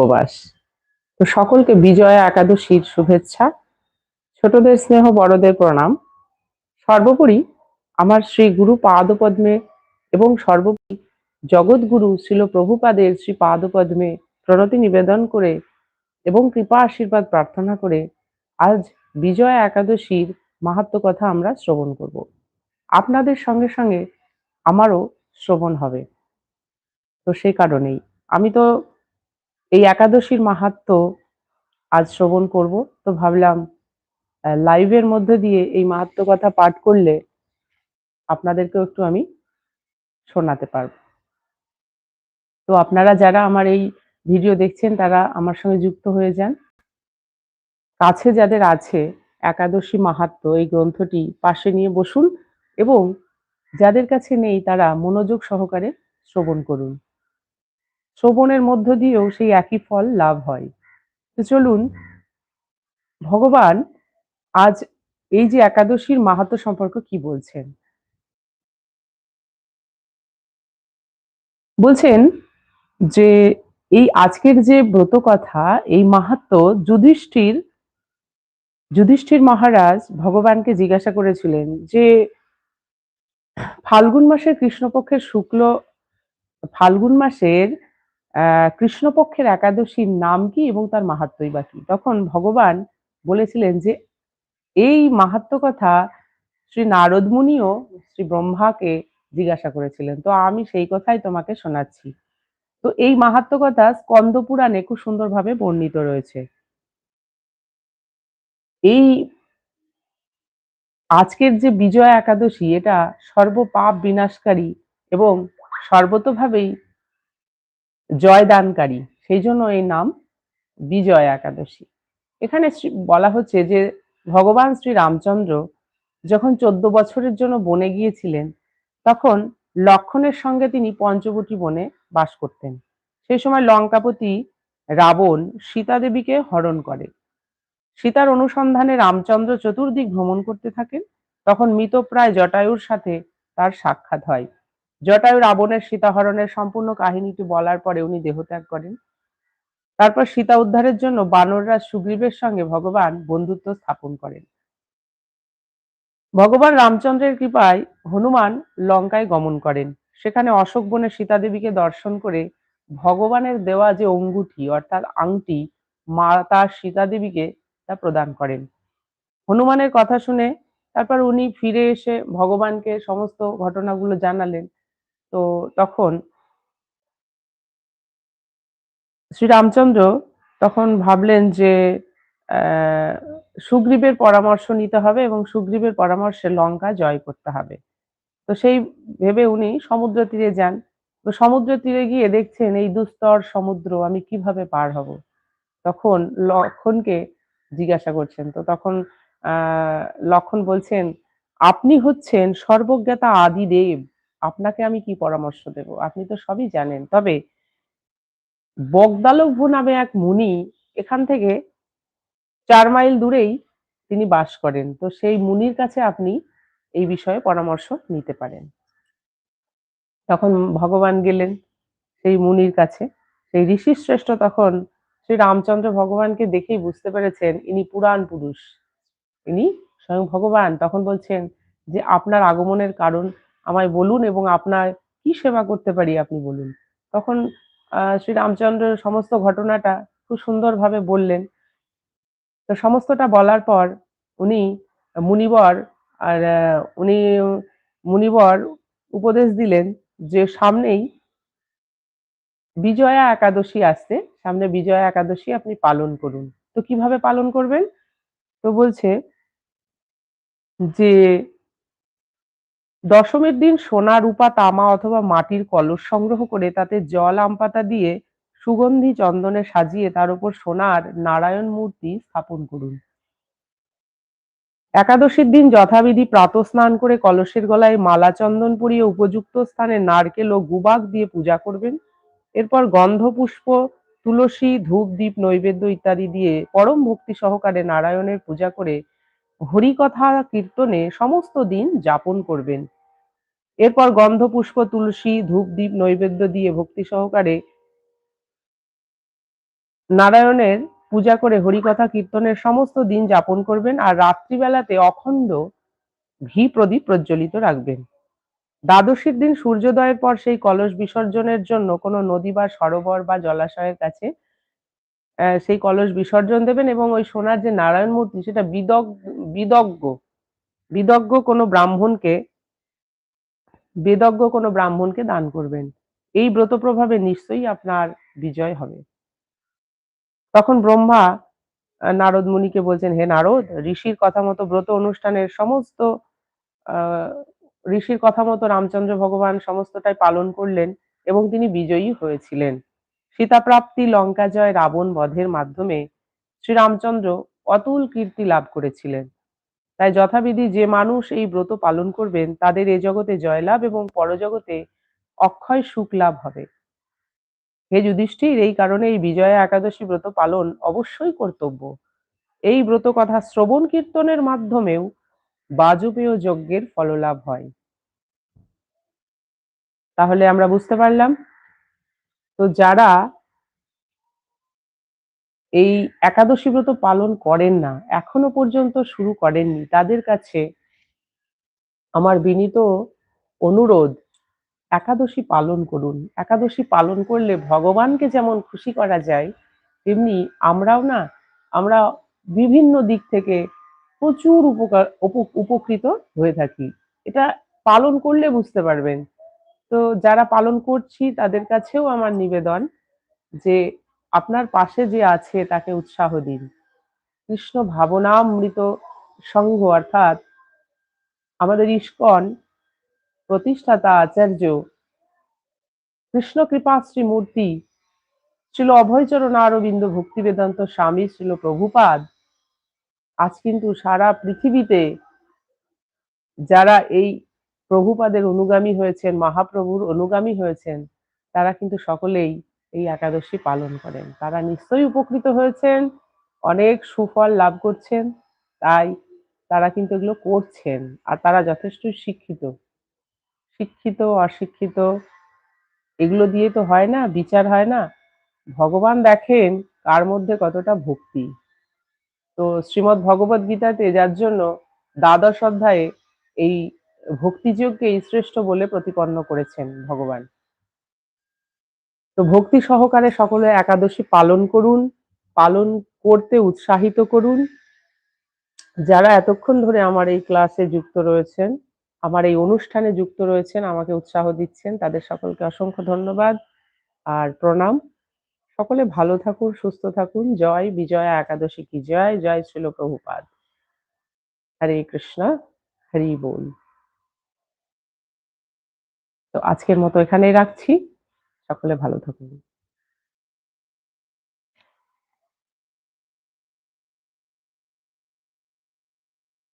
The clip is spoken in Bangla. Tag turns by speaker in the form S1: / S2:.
S1: উপবাস। তো সকলকে বিজয়া একাদশীর শুভেচ্ছা, ছোটদের স্নেহ, বড়দের প্রণাম। সর্বোপরি আমার শ্রী গুরু পাদপদ্মে এবং সর্বোপরি জগৎগুরু শিল প্রভুপাদের শ্রী পাদপদ্মে প্রণতি নিবেদন করে এবং কৃপা আশীর্বাদ প্রার্থনা করে আজ বিজয়া একাদশীর মাহাত্ম কথা আমরা শ্রবণ করব। আপনাদের সঙ্গে সঙ্গে আমারও শ্রবণ হবে। তো সেই কারণেই। আমি তো এই একাদশীর মাহাত্ম আজ শ্রবণ করব। তো ভাবলাম লাইভের মধ্যে দিয়ে এই মাহাত্ম কথা পাঠ করলে আপনাদেরকেও একটু আমি শোনাতে পারব। তো আপনারা যারা আমার এই ভিডিও দেখছেন, তারা আমার সঙ্গে যুক্ত হয়ে যান। কাছে যাদের আছে একাদশী মাহাত্ম, এই গ্রন্থটি পাশে নিয়ে বসুন এবং যাদের কাছে নেই, তারা মনোযোগ সহকারে শ্রবণ করুন। শ্রবণের মধ্য দিয়েও সেই একই ফল লাভ হয়। তো চলুন, ভগবান আজ এই যে একাদশীর মাহাত্ম সম্পর্ক কি বলছেন? বলছেন যে এই আজকের যে ব্রত কথা এই মাহাত্ম যুধিষ্ঠির যুধিষ্ঠির মহারাজ ভগবানকে জিজ্ঞাসা করেছিলেন যে, ফাল্গুন মাসের কৃষ্ণপক্ষের শুক্ল, ফাল্গুন মাসের কৃষ্ণপক্ষের একাদশীর নাম কি এবং তার মাহাত্মই বা কি? তখন ভগবান বলেছিলেন যে, এই মাহাত্ম কথা শ্রী নারদ মুনিও শ্রী ব্রহ্মাকে জিজ্ঞাসা করেছিলেন। তো আমি সেই কথাই তোমাকে শোনাচ্ছি। তো এই মাহাত্ম কথা স্কন্দ পুরাণে খুব সুন্দরভাবে বর্ণিত রয়েছে। এই আজকের যে বিজয়া একাদশী, এটা সর্বপাপ বিনাশকারী এবং সর্বতভাবেই জয়দানকারী। সেই জন্য এই নাম বিজয় একাদশী। এখানে বলা হচ্ছে যে ভগবান শ্রী রামচন্দ্র যখন চোদ্দ বছরের জন্য বনে গিয়েছিলেন, তখন লক্ষণের সঙ্গে তিনি পঞ্চবটী বনে বাস করতেন। সেই সময় লঙ্কাপতি রাবণ সীতা দেবীকে হরণ করে। সীতার অনুসন্ধানে রামচন্দ্র চতুর্দিক ভ্রমণ করতে থাকেন, তখন মৃতপ্রায় জটায়ুর সাথে তার সাক্ষাৎ হয়। জটায়ু রাবণের সীতাহরণের সম্পূর্ণ কাহিনীটি বলার পরে উনি দেহত্যাগ করেন। তারপর সীতা উদ্ধারের জন্য বানররাজ সুগ্রীবের সঙ্গে ভগবান বন্ধুত্ব স্থাপন করেন। ভগবান রামচন্দ্রের কৃপায় হনুমান লঙ্কায় গমন করেন। সেখানে অশোক বনে সীতা দেবীকে দর্শন করে ভগবানের দেওয়া যে অঙ্গুঠি অর্থাৎ আংটি মাতা সীতা দেবীকে তা প্রদান করেন। হনুমানের কথা শুনে তারপর উনি ফিরে এসে ভগবানকে সমস্ত ঘটনাগুলো জানালেন। তো তখন শ্রীরামচন্দ্র তখন ভাবলেন যে সুগ্রীবের পরামর্শ নিতে হবে এবং সুগ্রীবের পরামর্শে লঙ্কা জয় করতে হবে। তো সেই ভেবে উনি সমুদ্র তীরে যান। তো সমুদ্র তীরে গিয়ে দেখছেন এই দুস্তর সমুদ্র, আমি কীভাবে পার হব? তখন লক্ষণকে জিজ্ঞাসা করছেন। তো তখন লক্ষণ বলছেন, আপনি হচ্ছেন সর্বজ্ঞাতা আদিদেব। আপনাকে আমি কি পরামর্শ দেব? আপনি তো সবই জানেন। তবে বগদালভ্য নামে এক মুনি এখান থেকে চার মাইল দূরেই তিনি বাস করেন। তো সেই মুনির কাছে আপনি এই বিষয়ে পরামর্শ নিতে পারেন। তখন ভগবান গেলেন সেই মুনির কাছে। সেই ঋষি শ্রেষ্ঠ তখন শ্রী রামচন্দ্র ভগবানকে দেখেই বুঝতে পেরেছেন, ইনি পুরাণ পুরুষ। ইনি স্বয়ং ভগবান। তখন বলছেন যে, আপনার আগমনের কারণ আমায় বলুন এবং আপনার কি সেবা করতে পারি আপনি বলুন। তখন শ্রী রামচন্দ্র সমস্ত ঘটনাটা খুব সুন্দরভাবে বললেন। তো সমস্তটা বলার পর উনি মুনিবর আর উনি মুনিবর উপদেশ দিলেন যে সামনেই বিজয়া একাদশী আসছে। সামনে বিজয়া একাদশী আপনি পালন করুন। তো কীভাবে পালন করবেন? তো বলছে যে দশমীর দিন সোনা, রূপা, তামা অথবা মাটির কলস সংগ্রহ করে তাতে জল, আম পাতা দিয়ে সুগন্ধি চন্দনে সাজিয়ে তার উপর সোনার নারায়ণ মূর্তি স্থাপন করুন। একাদশীর দিন যথাবিধি প্রাত স্নান করে কলসের গলায় মালা চন্দন পরিয়ে উপযুক্ত স্থানে নারকেল ও গুবাক দিয়ে পূজা করবেন। এরপর গন্ধ পুষ্প তুলসী, ধূপ দ্বীপ নৈবেদ্য ইত্যাদি দিয়ে পরম ভক্তি সহকারে নারায়ণের পূজা করে হরিকথা কীর্তনে সমস্ত দিন যাপন করবেন। এরপর গন্ধ পুষ্প তুলসী ধূপ দ্বীপ নৈবেদ্য দিয়ে ভক্তি সহকারে নারায়ণের পূজা করে হরিকথা কীর্তনের সমস্ত দিন যাপন করবেন আর রাত্রিবেলাতে অখণ্ড ঘি প্রদীপ প্রজ্বলিত রাখবেন। দ্বাদশীর দিন সূর্যোদয়ের পর সেই কলস বিসর্জনের জন্য কোনো নদী বা সরোবর বা জলাশয়ের কাছে সেই কলস বিসর্জন দেবেন এবং ওই সোনার যে নারায়ণ মূর্তি সেটা বিদগ বিদজ্ঞ বিদজ্ঞ কোনো ব্রাহ্মণকে বেদজ্ঞ কোনো ব্রাহ্মণকে দান করবেন। এই ব্রত প্রভাবে নিশ্চয়ই আপনার বিজয় হবে। তখন ব্রহ্মা নারদ মুনিকে বলছেন, হে নারদ, ঋষির কথা মতো ব্রত অনুষ্ঠানের সমস্ত ঋষির কথা মতো রামচন্দ্র ভগবান সমস্তটাই পালন করলেন এবং তিনি বিজয়ী হয়েছিলেন। সীতাপ্রাপ্তি লঙ্কা জয় রাবণ বধের মাধ্যমে শ্রীরামচন্দ্র অতুল কীর্তি লাভ করেছিলেন। তাই যথাবিধি যে মানুষ এই ব্রত পালন করবেন, তাদের এ জগতে জয়লাভ এবং পরজগতে অক্ষয় সুখ লাভ হবে। হে যুধিষ্ঠির, এই কারণে এই বিজয়া একাদশী ব্রত পালন অবশ্যই কর্তব্য। এই ব্রত কথা শ্রবণ কীর্তনের মাধ্যমেও বাজপেয় যজ্ঞের ফললাভ হয়। তাহলে আমরা বুঝতে পারলাম তো যারা এই একাদশী ব্রত পালন করেন না, এখনও পর্যন্ত শুরু করেননি, তাদের কাছে আমার বিনীত অনুরোধ, একাদশী পালন করুন। একাদশী পালন করলে ভগবানকে যেমন খুশি করা যায়, তেমনি আমরাও না, আমরা বিভিন্ন দিক থেকে প্রচুর উপকার উপকৃত হয়ে থাকি। এটা পালন করলে বুঝতে পারবেন। তো যারা পালন করছি, তাদের কাছেও আমার নিবেদন যে আপনার পাশে যে আছে, তাকে উৎসাহ দিন। কৃষ্ণ ভাবনামৃত সংঘ অর্থাৎ আমাদের ইস্কন, প্রতিষ্ঠাতা আচার্য কৃষ্ণ কৃপাশ্রী মূর্তি ছিল অভয়চরণ অরবিন্দ ভক্তি বেদান্ত স্বামী ছিল প্রভুপাদ, আজ কিন্তু সারা পৃথিবীতে যারা এই প্রভুপাদের অনুগামী হয়েছেন, মহাপ্রভুর অনুগামী হয়েছেন, তারা কিন্তু সকলেই এই একাদশী পালন করেন। তারা নিশ্চয়ই উপকৃত হয়েছেন, অনেক সুফল লাভ করছেন, তাই তারা কিন্তু এগুলো করছেন আর তারা যথেষ্ট শিক্ষিত। শিক্ষিত, অশিক্ষিত, এগুলো দিয়ে তো হয় না, বিচার হয় না। ভগবান দেখেন কার মধ্যে কতটা ভক্তি। তো শ্রীমৎ ভগবত গীতাতে যার জন্য দ্বাদশ অধ্যায়ে এই ভক্তিযোগকে শ্রেষ্ঠ বলে প্রতিপন্ন করেছেন ভগবান। তো ভক্তি সহকারে সকলে একাদশী পালন করুন, পালন করতে উৎসাহিত করুন। যারা এতক্ষণ ধরে আমার এই ক্লাসে যুক্ত রয়েছেন, আমার এই অনুষ্ঠানে যুক্ত রয়েছেন, আমাকে উৎসাহ দিচ্ছেন, তাদের সকলকে অসংখ্য ধন্যবাদ আর প্রণাম। সকলে ভালো থাকুন, সুস্থ থাকুন। জয় বিজয়া একাদশী কি? জয় জয় ছিল প্রভুপাদ। হরে কৃষ্ণ, হরি বল। তো আজকের মতো এখানেই রাখছি। সকলে ভালো থাকুন।